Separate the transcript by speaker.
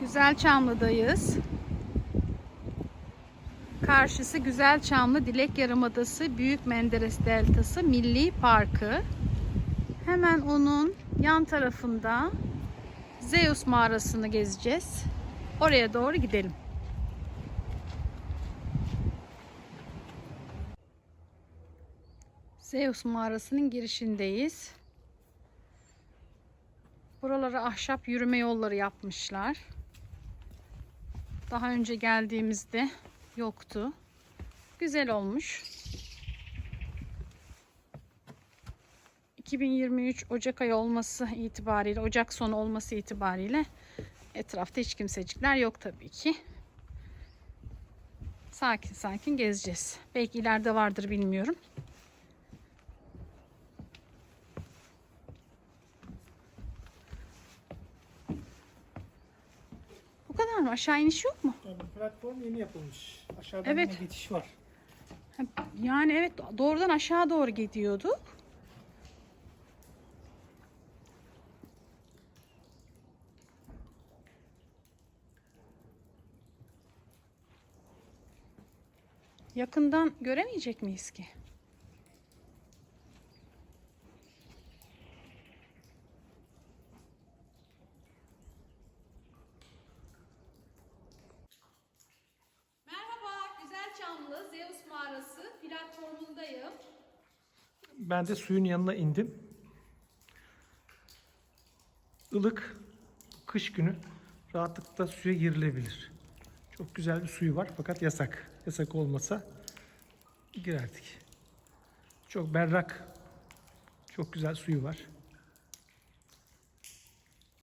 Speaker 1: Güzelçamlı'dayız. Karşısı Güzelçamlı Dilek Yarımadası Büyük Menderes Deltası Milli Parkı. Hemen onun yan tarafında Zeus mağarasını gezeceğiz. Oraya doğru gidelim. Zeus mağarasının girişindeyiz. Buralara ahşap yürüme yolları yapmışlar. Daha önce geldiğimizde yoktu. Güzel olmuş. 2023 Ocak ayı olması itibariyle, Ocak sonu olması itibariyle etrafta hiç kimsecikler yok tabii ki. Sakin sakin gezeceğiz. Belki ileride vardır bilmiyorum. Mı? Aşağı iniş yok mu?
Speaker 2: Yani platform yeni yapılmış. Aşağıdan
Speaker 1: Evet.
Speaker 2: yine geçiş var.
Speaker 1: Yani evet doğrudan aşağı doğru gidiyorduk. Yakından göremeyecek miyiz ki? Platformundayım.
Speaker 2: Ben de suyun yanına indim. Ilık kış günü rahatlıkla suya girilebilir. Çok güzel bir suyu var fakat yasak. Yasak olmasa girerdik. Çok berrak, çok güzel suyu var.